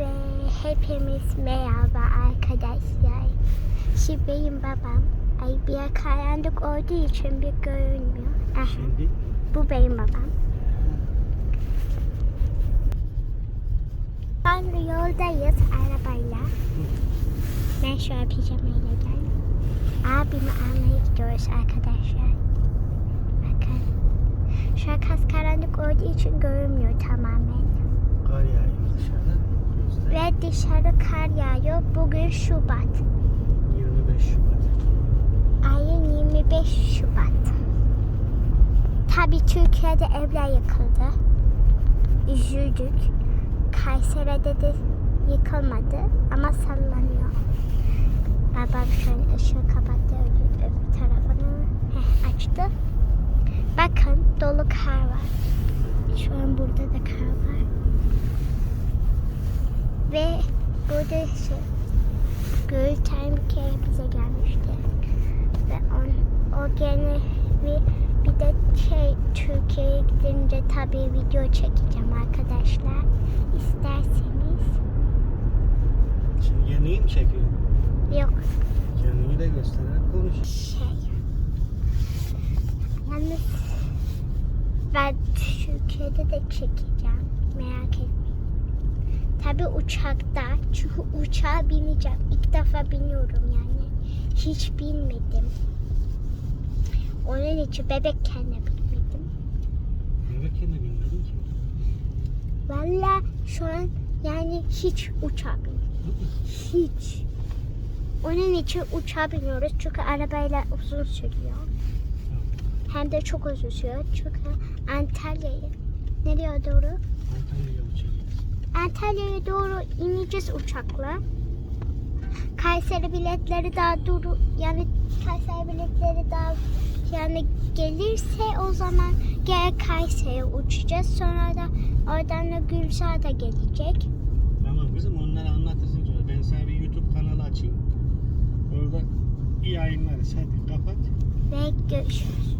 Ve hepimiz merhaba arkadaşlar. Şimdi benim babam. Ay bir karanlık olduğu için bir görünmüyor. Aha, Şimdi bu benim babam. Sonra yoldayız arabayla. Ben an pijamayla geldim. Abimi almaya gidiyoruz arkadaşlar. Bakın. Şu an kas karanlık olduğu için görünmüyor tamamen. kar yağıyor dışarıda. Ve dışarı kar yağıyor. Bugün Şubat. 25 Şubat. Ayın 25 Şubat. Tabi Türkiye'de evler yıkıldı. Üzüldük. Kayseri'de de yıkılmadı ama sallanıyor. Babam şu an ışığı kapattı öbür, öbür tarafını Heh, açtı. Bakın dolu kar var. Şu an burada da kar var. Ve burada şey, Gülten bir kere bize gelmişti. Ve on, o gene bir, bir de şey Türkiye'ye gidince tabii video çekeceğim arkadaşlar. İsterseniz. Şimdi kendini mi çekiyorsun? Yok Kendini de göstererek konuş. şey. Yalnız ben Türkiye'de de çekeceğim. Merak etmeyin. Tabii uçakta. Çünkü uçağa bineceğim. İlk defa biniyorum yani. Hiç binmedim. Onun için bebekken de binmedim. Bebekken de bilmedin ki. Valla şu an yani hiç uçağa binmedim. Hiç. Onun için uçağa biniyoruz. Çünkü arabayla uzun sürüyor. Hem de çok uzun sürüyor. Çünkü Antalya'ya nereye doğru? Antalya'ya uçacağız. Antalya'ya doğru ineceğiz uçakla. Kayseri biletleri daha duru yani Kayseri biletleri daha yani gelirse o zaman gel Kayseri'ye uçacağız. Sonra da oradan da Gülşah da gelecek. Tamam kızım onları anlatırsın sonra. Ben sana bir YouTube kanalı açayım. Orada iyi yayınlarız. Hadi kapat. Ve görüşürüz.